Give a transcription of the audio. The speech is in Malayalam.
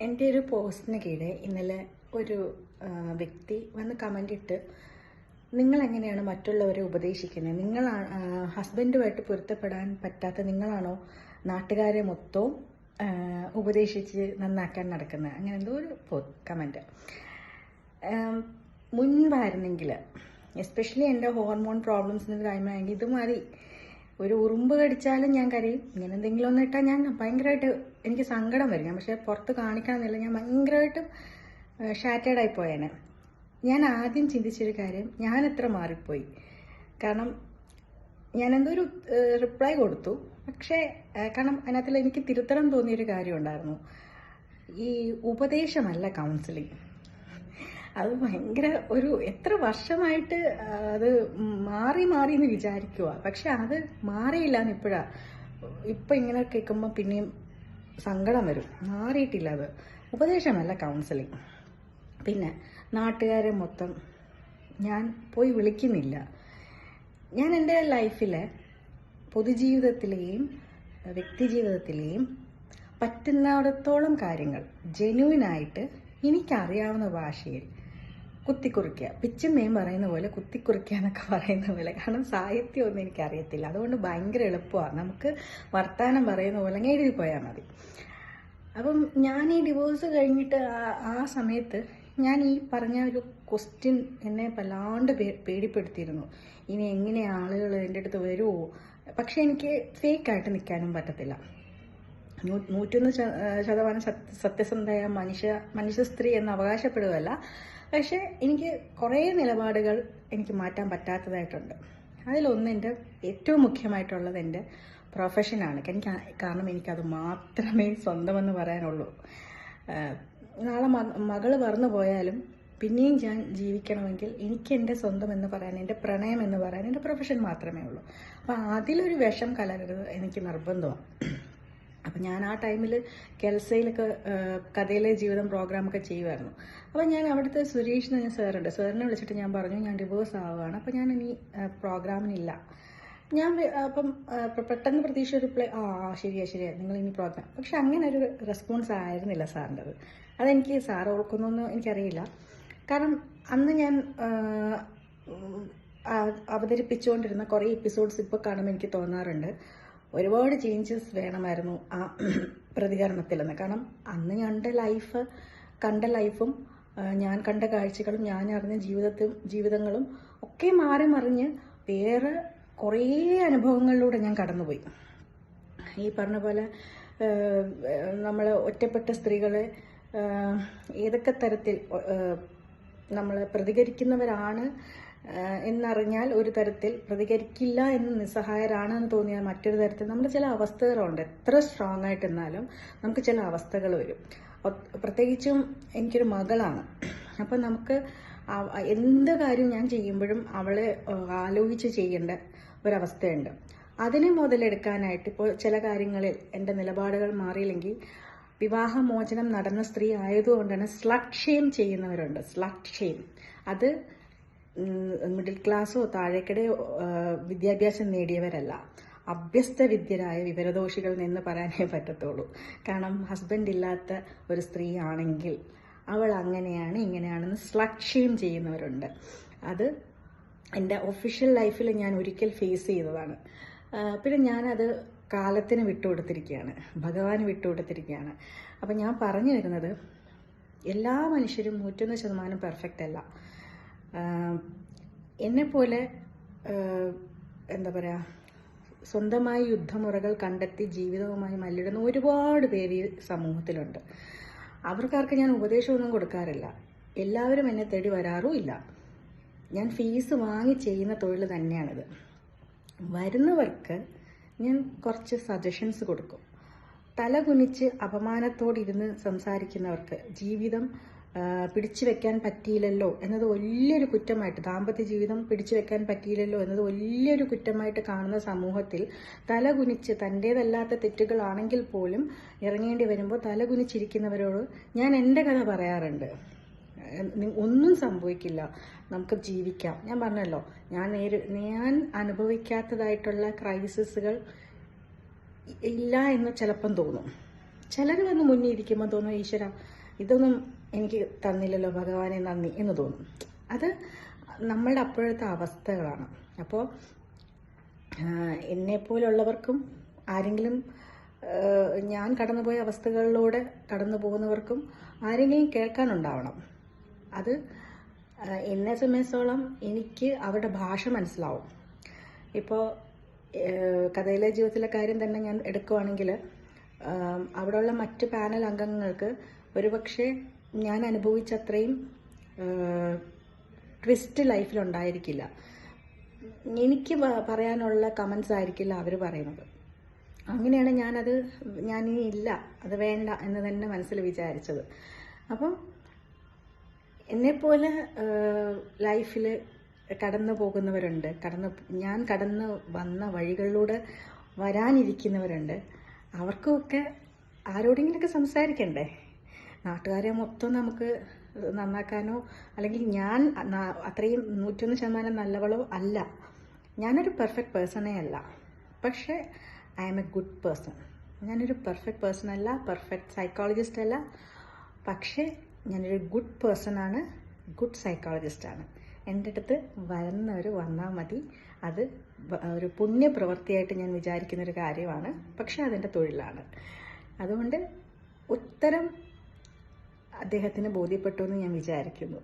എന്റെ ഒരു പോസ്റ്റിന് കീഴെ ഇന്നലെ ഒരു വ്യക്തി വന്ന് കമന്റ് ഇട്ട് നിങ്ങൾ എങ്ങനെയാണ് മറ്റുള്ളവരെ ഉപദേശിക്കുന്നത് നിങ്ങൾ ഹസ്ബൻഡുമായിട്ട് പൊരുത്തപ്പെടാൻ പറ്റാത്ത നിങ്ങളാണോ നാട്ടുകാരെ മൊത്തവും ഉപദേശിച്ച് നന്നാക്കാൻ നടക്കുന്നത് അങ്ങനെ എന്തോ ഒരു കമന്റ് മുൻപായിരുന്നെങ്കിൽ എസ്പെഷ്യലി എന്റെ ഹോർമോൺ പ്രോബ്ലംസിന്റെ ടൈമാണെങ്കിൽ ഇത് മതി ഒരു ഉറുമ്പ് കടിച്ചാലും ഞാൻ കരയും. ഇങ്ങനെ എന്തെങ്കിലും ഒന്ന് ഇട്ടാൽ ഞാൻ ഭയങ്കരമായിട്ട് എനിക്ക് സങ്കടം വരും. ഞാൻ പക്ഷേ പുറത്ത് കാണിക്കണമെന്നില്ല. ഞാൻ ഭയങ്കരമായിട്ടും ഷാറ്റേഡ് ആയി പോയേനെ. ഞാൻ ആദ്യം ചിന്തിച്ചൊരു കാര്യം ഞാൻ എത്ര മാറിപ്പോയി? കാരണം ഞാൻ എന്തോ ഒരു റിപ്ലൈ കൊടുത്തു. പക്ഷേ കാരണം അതിനകത്തിൽ എനിക്ക് തിരുത്തണം തോന്നിയൊരു കാര്യം ഉണ്ടായിരുന്നു. ഈ ഉപദേശമല്ല കൗൺസിലിംഗ് അത് ഭയങ്കര ഒരു എത്ര വർഷമായിട്ട് അത് മാറി മാറി എന്ന് വിചാരിക്കുക പക്ഷെ അത് മാറിയില്ല എന്ന് ഇപ്പോഴാ. ഇപ്പം ഇങ്ങനെ കേൾക്കുമ്പോൾ പിന്നെയും സങ്കടം വരും. മാറിയിട്ടില്ല അത്. ഉപദേശമല്ല കൗൺസിലിംഗ് പിന്നെ നാട്ടുകാരെ മൊത്തം ഞാൻ പോയി വിളിക്കുന്നില്ല. ഞാൻ എന്റെ ലൈഫിലെ പൊതുജീവിതത്തിലെയും വ്യക്തിജീവിതത്തിലെയും പറ്റുന്നിടത്തോളം കാര്യങ്ങൾ ജെന്യൂനായിട്ട് എനിക്കറിയാവുന്ന ഭാഷയിൽ കുത്തിക്കുറിക്കുക. പിച്ചും മേം പറയുന്ന പോലെ കുത്തിക്കുറിക്കുക എന്നൊക്കെ പറയുന്ന പോലെ. കാരണം സാഹിത്യമൊന്നും എനിക്കറിയത്തില്ല. അതുകൊണ്ട് ഭയങ്കര എളുപ്പമാണ്. നമുക്ക് വർത്തമാനം പറയുന്ന പോലെ എഴുതി പോയാൽ മതി. അപ്പം ഞാൻ ഈ ഡിവോഴ്സ് കഴിഞ്ഞിട്ട് ആ- സമയത്ത് ഞാൻ ഈ പറഞ്ഞ ഒരു ക്വസ്റ്റ്യൻ എന്നെ വല്ലാണ്ട് പേടിപ്പെടുത്തിയിരുന്നു. ഇനി എങ്ങനെ ആളുകൾ എന്റെ അടുത്ത് വരുമോ പക്ഷെ എനിക്ക് ഫേക്കായിട്ട് നിൽക്കാനും പറ്റത്തില്ല. നൂറ്റൊന്ന് ശതമാനം സത്യ സത്യസന്ധയായ മനുഷ്യ മനുഷ്യ സ്ത്രീ എന്ന് അവകാശപ്പെടുകയല്ല. പക്ഷെ എനിക്ക് കുറേ നിലപാടുകൾ എനിക്ക് മാറ്റാൻ പറ്റാത്തതായിട്ടുണ്ട്. അതിലൊന്ന് എന്റെ ഏറ്റവും മുഖ്യമായിട്ടുള്ളത് എന്റെ പ്രൊഫഷനാണ്. എനിക്ക് കാരണം എനിക്കത് മാത്രമേ സ്വന്തമെന്ന് പറയാനുള്ളൂ. നാളെ മ- മകൾ പറന്നു പോയാലും പിന്നെയും ഞാൻ ജീവിക്കണമെങ്കിൽ എനിക്ക് എന്റെ സ്വന്തം എന്ന് പറയാൻ എന്റെ പ്രണയം എന്ന് പറയാൻ എന്റെ പ്രൊഫഷൻ മാത്രമേ ഉള്ളൂ. അപ്പം അതിലൊരു വിഷം കലരരുത് എനിക്ക് നിർബന്ധമാണ്. അപ്പം ഞാൻ ആ ടൈമിൽ കെൽസയിലൊക്കെ കഥയിലെ ജീവിതം പ്രോഗ്രാമൊക്കെ ചെയ്യുമായിരുന്നു അപ്പം ഞാൻ അവിടുത്തെ സുരേഷ് എന്ന് പറഞ്ഞ സാറുണ്ട്. സാറിനെ വിളിച്ചിട്ട് ഞാൻ പറഞ്ഞു ഞാൻ ഡിവോഴ്സ് ആവുകയാണ്. അപ്പം ഞാൻ ഇനി പ്രോഗ്രാമിനില്ല. ഞാൻ അപ്പം പെട്ടെന്ന് പ്രതീക്ഷ റിപ്ലൈ ആ ശരിയാ ശരിയാ നിങ്ങൾ ഇനി പ്രോഗ്രാം. പക്ഷെ അങ്ങനെ ഒരു റെസ്പോൺസ് ആയിരുന്നില്ല സാറിന്റെത്. അതെനിക്ക് സാർ ഓർക്കുന്നൊന്നും എനിക്കറിയില്ല. കാരണം അന്ന് ഞാൻ അവതരിപ്പിച്ചുകൊണ്ടിരുന്ന കുറേ എപ്പിസോഡ്സ് ഇപ്പോൾ കാണുമ്പോൾ എനിക്ക് തോന്നാറുണ്ട്. ഒരുപാട് ചേഞ്ചസ് വേണമായിരുന്നു ആ പ്രതികരണത്തിൽ നിന്ന് കാരണം അന്ന് ഞങ്ങളുടെ ലൈഫ് കണ്ട ലൈഫും ഞാൻ കണ്ട കാഴ്ചകളും ഞാൻ അറിഞ്ഞ ജീവിതത്തും ജീവിതങ്ങളും ഒക്കെ മാറി മറിഞ്ഞ് വേറെ കുറേ അനുഭവങ്ങളിലൂടെ ഞാൻ കടന്നുപോയി. ഈ പറഞ്ഞ പോലെ നമ്മൾ ഒറ്റപ്പെട്ട സ്ത്രീകളെ ഏതൊക്കെ തരത്തിൽ നമ്മൾ പ്രതികരിക്കുന്നവരാണ് എന്നറിഞ്ഞാൽ ഒരു തരത്തിൽ പ്രതികരിക്കില്ല എന്ന് നിസ്സഹായരാണ് എന്ന് തോന്നിയാൽ മറ്റൊരു തരത്തിൽ നമ്മുടെ ചില അവസ്ഥകളുണ്ട്. എത്ര സ്ട്രോങ് ആയിട്ടിരുന്നാലും നമുക്ക് ചില അവസ്ഥകൾ വരും. പ്രത്യേകിച്ചും എനിക്കൊരു മകളാണ്. അപ്പം നമുക്ക് എന്ത് കാര്യം ഞാൻ ചെയ്യുമ്പോഴും അവളെ ആലോചിച്ച് ചെയ്യേണ്ട ഒരവസ്ഥയുണ്ട്. അതിനെ മുതലെടുക്കാനായിട്ട് ഇപ്പോൾ ചില കാര്യങ്ങളിൽ എന്റെ നിലപാടുകൾ മാറിയില്ലെങ്കിൽ വിവാഹമോചനം നടന്ന സ്ത്രീ ആയതുകൊണ്ടാണ് സ്ലട്ട് ഷെയിം ചെയ്യുന്നവരുണ്ട്. സ്ലട്ട് അത് മിഡിൽ ക്ലാസ്സോ താഴേക്കിടയോ വിദ്യാഭ്യാസം നേടിയവരല്ല. അഭ്യസ്ത വിദ്യരായ വിവരദോഷികൾ എന്ന് പറയാനേ പറ്റത്തുള്ളൂ. കാരണം ഹസ്ബൻഡ് ഇല്ലാത്ത ഒരു സ്ത്രീ ആണെങ്കിൽ അവൾ അങ്ങനെയാണ് ഇങ്ങനെയാണെന്ന് സ്ലട്ട് ചെയ്യുന്നവരുണ്ട്. അത് എന്റെ ഒഫീഷ്യൽ ലൈഫിൽ ഞാൻ ഒരിക്കൽ ഫേസ് ചെയ്തതാണ്. പിന്നെ ഞാനത് കാലത്തിന് വിട്ടുകൊടുത്തിരിക്കുകയാണ്. ഭഗവാന് വിട്ടുകൊടുത്തിരിക്കുകയാണ്. അപ്പം ഞാൻ പറഞ്ഞു വരുന്നത് എല്ലാ മനുഷ്യരും നൂറ്റൊന്ന് ശതമാനം പെർഫെക്റ്റ് അല്ല. എന്നെപ്പോലെ എന്താ പറയുക സ്വന്തമായി യുദ്ധമുറകൾ കണ്ടെത്തി ജീവിതവുമായി മല്ലിടുന്ന ഒരുപാട് പേര് ഈ സമൂഹത്തിലുണ്ട്. അവർക്കാർക്ക് ഞാൻ ഉപദേശമൊന്നും കൊടുക്കാറില്ല. എല്ലാവരും എന്നെ തേടി വരാറും ഇല്ല. ഞാൻ ഫീസ് വാങ്ങി ചെയ്യുന്ന തൊഴിൽ തന്നെയാണിത്. വരുന്നവർക്ക് ഞാൻ കുറച്ച് സജഷൻസ് കൊടുക്കും. തല കുനിച്ച് അപമാനത്തോടിരുന്ന് സംസാരിക്കുന്നവർക്ക് ജീവിതം പിടിച്ചു വെക്കാൻ പറ്റിയില്ലല്ലോ എന്നത് വലിയൊരു കുറ്റമായിട്ട് ദാമ്പത്യ ജീവിതം പിടിച്ചു വെക്കാൻ പറ്റിയില്ലല്ലോ എന്നത് വലിയൊരു കുറ്റമായിട്ട് കാണുന്ന സമൂഹത്തിൽ തല കുനിച്ച് തന്റേതല്ലാത്ത തെറ്റുകളാണെങ്കിൽ പോലും ഇറങ്ങേണ്ടി വരുമ്പോൾ തല കുനിച്ചിരിക്കുന്നവരോട് ഞാൻ എന്റെ കഥ പറയാറുണ്ട്. ഒന്നും സംഭവിക്കില്ല. നമുക്ക് ജീവിക്കാം. ഞാൻ പറഞ്ഞല്ലോ ഞാൻ നേര് ഞാൻ അനുഭവിക്കാത്തതായിട്ടുള്ള ക്രൈസിസുകൾ ഇല്ല എന്ന് ചിലപ്പം തോന്നും. ചിലർ വന്ന് മുന്നിൽ ഇരിക്കുമ്പോൾ തോന്നും ഈശ്വര ഇതൊന്നും എനിക്ക് തന്നില്ലല്ലോ ഭഗവാനെ നന്ദി എന്ന് തോന്നും. അത് നമ്മളുടെ അപ്പോഴത്തെ അവസ്ഥകളാണ്. അപ്പോൾ എന്നെപ്പോലുള്ളവർക്കും ആരെങ്കിലും ഞാൻ കടന്നുപോയ അവസ്ഥകളിലൂടെ കടന്നു പോകുന്നവർക്കും ആരെങ്കിലും കേൾക്കാനുണ്ടാവണം. അത് എന്നെ സംബന്ധിച്ചോളം എനിക്ക് അവരുടെ ഭാഷ മനസ്സിലാവും. ഇപ്പോൾ കഥയിലെ ജീവിതത്തിലെ കാര്യം തന്നെ ഞാൻ എടുക്കുവാണെങ്കിൽ അവിടെയുള്ള മറ്റ് പാനൽ അംഗങ്ങൾക്ക് ഒരുപക്ഷെ ഞാൻ അനുഭവിച്ചത്രയും ട്വിസ്റ്റ് ലൈഫിലുണ്ടായിരിക്കില്ല. എനിക്ക് പറയാനുള്ള കമൻസ് ആയിരിക്കില്ല അവർ പറയുന്നത്. അങ്ങനെയാണ് ഞാനത് ഞാനിനി ഇല്ല അത് വേണ്ട എന്ന് തന്നെ മനസ്സിൽ വിചാരിച്ചത്. അപ്പം എന്നെപ്പോലെ ലൈഫിൽ കടന്നു പോകുന്നവരുണ്ട്. കടന്ന് ഞാൻ കടന്ന് വന്ന വഴികളിലൂടെ വരാനിരിക്കുന്നവരുണ്ട്. അവർക്കുമൊക്കെ ആരോടെങ്കിലൊക്കെ സംസാരിക്കണ്ടേ? നാട്ടുകാരെ മൊത്തം നമുക്ക് നന്നാക്കാനോ അല്ലെങ്കിൽ ഞാൻ അത്രയും നൂറ്റൊന്ന് ശതമാനം നല്ലവളോ അല്ല. ഞാനൊരു പെർഫെക്റ്റ് പേഴ്സണേ അല്ല. പക്ഷേ I am a good person. ഞാനൊരു പെർഫെക്റ്റ് പേഴ്സൺ അല്ല പെർഫെക്റ്റ് സൈക്കോളജിസ്റ്റ് അല്ല പക്ഷേ ഞാനൊരു ഗുഡ് പേഴ്സൺ ആണ്. ഗുഡ് സൈക്കോളജിസ്റ്റ് ആണ്. എന്റെ അടുത്ത് വരുന്നവർ വന്നാൽ മതി. അത് ഒരു പുണ്യപ്രവൃത്തിയായിട്ട് ഞാൻ വിചാരിക്കുന്ന ഒരു കാര്യമാണ്. പക്ഷേ അതെന്റെ തൊഴിലാണ്. അതുകൊണ്ട് ഉത്തരം അദ്ദേഹത്തിന് ബോധ്യപ്പെട്ടു എന്ന് ഞാൻ വിചാരിക്കുന്നു.